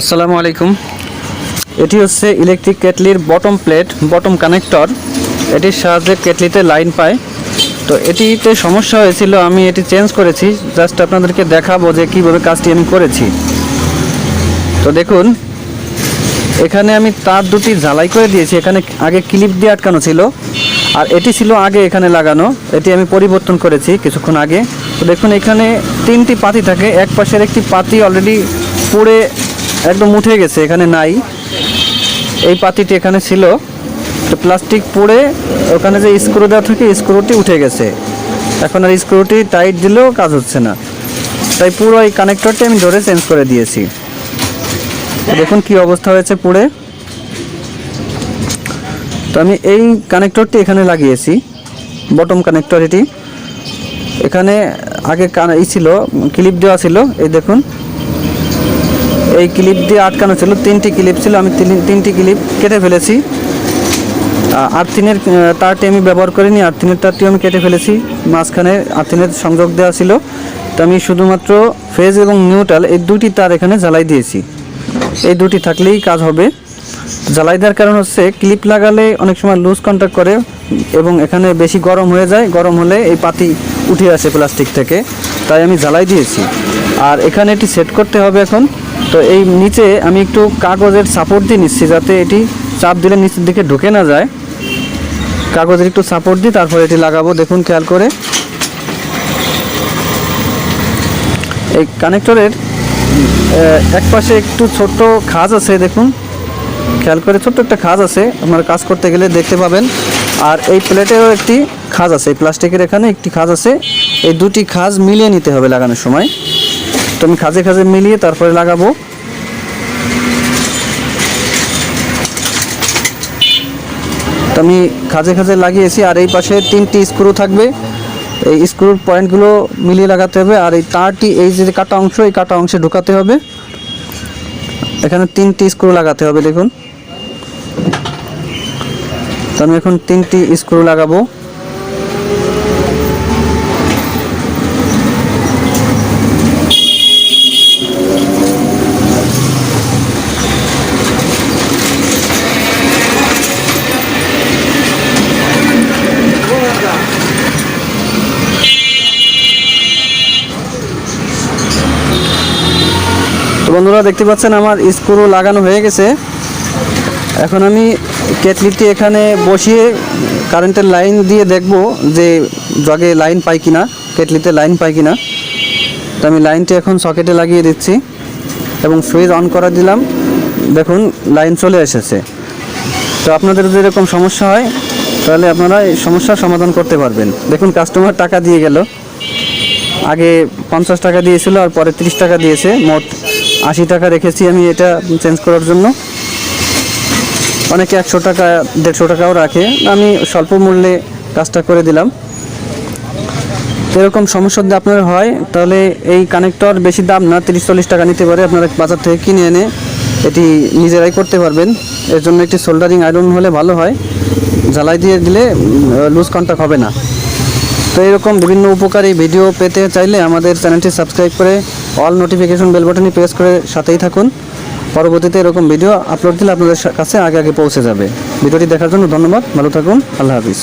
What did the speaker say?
আসসালামু আলাইকুম। এটি হচ্ছে ইলেকট্রিক কেটলির বটম প্লেট বটম কানেক্টর এটির সাহায্যে কেটলিতে লাইন পায়। তো এটিতে সমস্যা হয়েছিল, আমি এটি চেঞ্জ করেছি। জাস্ট আপনাদেরকে দেখাবো যে কীভাবে কাজটি আমি করেছি। তো দেখুন, এখানে আমি তার দুটি ঝালাই করে দিয়েছি। এখানে আগে ক্লিপ দিয়ে আটকানো ছিল, আর এটি ছিল আগে এখানে লাগানো। এটি আমি পরিবর্তন করেছি কিছুক্ষণ আগে। তো দেখুন, এখানে তিনটি পাতি থাকে। এক পাশের একটি পাতি অলরেডি পুড়ে একদম উঠে গেছে, এখানে নাই। এই পাতিটি এখানে ছিল। তো প্লাস্টিক পুড়ে ওখানে যে স্ক্রু দেওয়া থাকে, স্ক্রুটি উঠে গেছে। এখন আর স্ক্রুটি টাইট দিলেও কাজ হচ্ছে না। তাই পুরো এই কানেক্টরটি আমি ধরে চেঞ্জ করে দিয়েছি। দেখুন কি অবস্থা হয়েছে পুড়ে। তো আমি এই কানেক্টরটি এখানে লাগিয়েছি, বটম কানেক্টর এটি। এখানে আগে কান ই ছিল, ক্লিপ দেওয়া ছিল, এই দেখুন। এই ক্লিপ দিয়ে আটকানো ছিল, তিনটি ক্লিপ ছিল, আমি তিন- তিনটি ক্লিপ কেটে ফেলেছি। আর্থিনের তারটি আমি ব্যবহার করিনি, আর্থিনের তারটিও আমি কেটে ফেলেছি। মাঝখানে আর্থিনের সংযোগ দেওয়া ছিল। তো আমি শুধুমাত্র ফেজ এবং নিউট্রাল এই দুটি তার এখানে জ্বালাই দিয়েছি। এই দুটি থাকলেই কাজ হবে। জ্বালাই দেওয়ার কারণ হচ্ছে ক্লিপ লাগালে অনেক সময় লুজ কন্ট্যাক্ট করে এবং এখানে বেশি গরম হয়ে যায়। গরম হলে এই পাতি উঠে আসে প্লাস্টিক থেকে। তাই আমি জ্বালাই দিয়েছি। আর এখানে এটি সেট করতে হবে এখন। তো এই নিচে আমি একটু কাগজের সাপোর্ট দিয়ে নিচ্ছি যাতে এটি চাপ দিলে নিচের দিকে ঢুকে না যায়। কাগজের একটু সাপোর্ট দিই তারপরে এটি লাগাবো, দেখুন খেয়াল করে। এই কানেক্টরের এক পাশে একটু ছোট্ট খাজ আছে, দেখুন। খেয়াল করে ছোট্ট একটা খাজ আছে, আপনারা কাজ করতে গেলে দেখতে পাবেন। আর এই প্লেটেরও একটি খাজ আছে, এই প্লাস্টিকের এখানে একটি খাজ আছে। এই দুটি খাজ মিলিয়ে নিতে হবে লাগানোর সময়। তো আমি খাজে খাজে মিলিয়ে তারপরে লাগাবো। তো আমি খাজে খাজে লাগিয়েছি, আর এই পাশে তিনটি স্ক্রু থাকবে। এই স্ক্রুর পয়েন্টগুলো মিলিয়ে লাগাতে হবে, আর এই তারটি, এই যে কাটা অংশ, এই কাটা অংশে ঢোকাতে হবে। এখানে তিনটি স্ক্রু লাগাতে হবে, দেখুন। তো আমি এখন তিনটি স্ক্রু লাগাবো। বন্ধুরা দেখতে পাচ্ছেন আমার স্ক্রু লাগানো হয়ে গেছে। এখন আমি কেটলিটি এখানে বসিয়ে কারেন্টের লাইন দিয়ে দেখব যে জগে লাইন পাই কিনা, কেটলিতে লাইন পাই কিনা। তো আমি লাইনটি এখন সকেটে লাগিয়ে দিচ্ছি এবং সুইচ অন করা দিলাম। দেখুন, লাইন চলে এসেছে। তো আপনাদের যদি এরকম সমস্যা হয়, তাহলে আপনারা এই সমস্যার সমাধান করতে পারবেন। দেখুন কাস্টমার টাকা দিয়ে গেল। আগে পঞ্চাশ টাকা দিয়েছিল, আর পরে তিরিশ টাকা দিয়েছে, মোট আশি টাকা রেখেছি আমি এটা চেঞ্জ করার জন্য। অনেকে একশো টাকা, দেড়শো টাকাও রাখে। আমি স্বল্প মূল্যে কাজটা করে দিলাম। এরকম সমস্যা যদি আপনার হয়, তাহলে এই কানেক্টর বেশি দাম না, তিরিশ, চল্লিশ টাকা নিতে পারে। আপনারা বাজার থেকে কিনে এনে এটি নিজেরাই করতে পারবেন। এর জন্য একটি সোল্ডারিং আয়রন হলে ভালো হয়। জ্বালাই দিয়ে দিলে লুজ কন্ট্যাক্ট হবে না। তো এরকম বিভিন্ন উপকারী ভিডিও পেতে চাইলে আমাদের চ্যানেলটি সাবস্ক্রাইব করে অল নোটিফিকেশন বেল বাটনে প্রেস করে সাথেই থাকুন। পরবর্তীতে এরকম ভিডিও আপলোড দিলে আপনাদের কাছে আগে আগে পৌঁছে যাবে। ভিডিওটি দেখার জন্য ধন্যবাদ। ভালো থাকুন। আল্লাহ হাফিজ।